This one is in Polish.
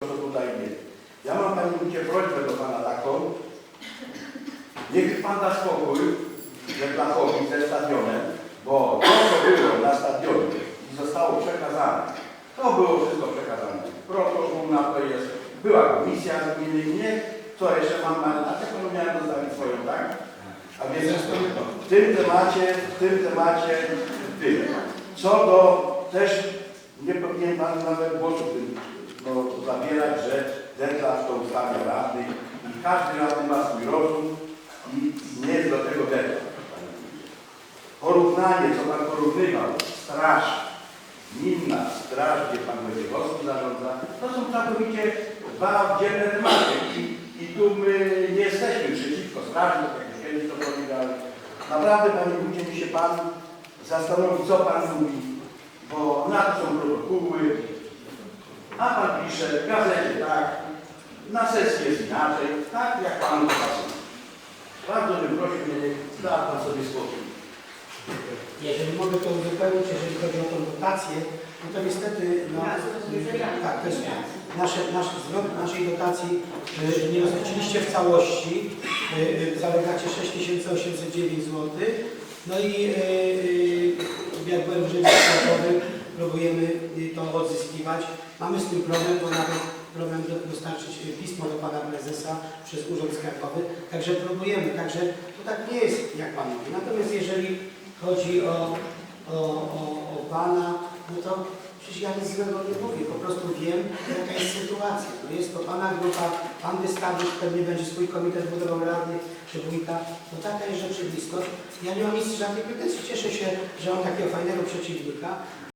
to tutaj nie. Ja mam Panie Wójcie prośbę do Pana taką. Niech Pan da spokój Żeglachowi ze stadionem, bo to, co było na stadionie i zostało przekazane, to było wszystko przekazane. Protokół na to jest. Była komisja z gminy, nie? Co jeszcze mam na tylko miałem zostawić swoją, tak? A więc w tym temacie, w tym temacie tyle. Co do też nie powinien Pan nawet głosu w tym no, zabierać, że deklarz to ustawia radny i każdy radny ma swój rozum i nie jest do tego deklarz. Porównanie, co Pan porównywał, straż, gminna straż, gdzie Pan Wojciechowski zarządza, to są całkowicie dwa oddzielne tematy i, i tu my nie jesteśmy przeciwko straży, tak jak kiedyś to powiedziałem. Naprawdę, Panie Wójcie, mi się Pan zastanowi, co Pan mówi, bo na to są protokoły, a Pan pisze w gazecie tak, na sesji jest inaczej, tak jak Panu pasuje. Bardzo bym prosił, nie dał Pan sobie spokój. Jeżeli mogę to uzupełnić, jeżeli chodzi o tą dotację, no to niestety no, tak, to jest nasze, nasz, zwrot naszej dotacji y, nie rozliczyliście w całości, y, y, zalegacie 6809 zł. No i y, y, jak byłem w urzędzie skarbowym, próbujemy y, to odzyskiwać. Mamy z tym problem, bo nawet problem do- dostarczyć przez urząd skarbowy, także próbujemy, także to tak nie jest, jak pan mówi. Natomiast jeżeli chodzi o, o, o, o Pana, no to przecież ja nic złego nie mówię, po prostu wiem, jaka jest sytuacja. No jest to Pana grupa, Pan wystawisz, pewnie będzie swój komitet budował radnych czy wójta. No taka jest rzeczywistość. Ja nie mam nic żadnych pretensji. Cieszę się, że mam takiego fajnego przeciwnika,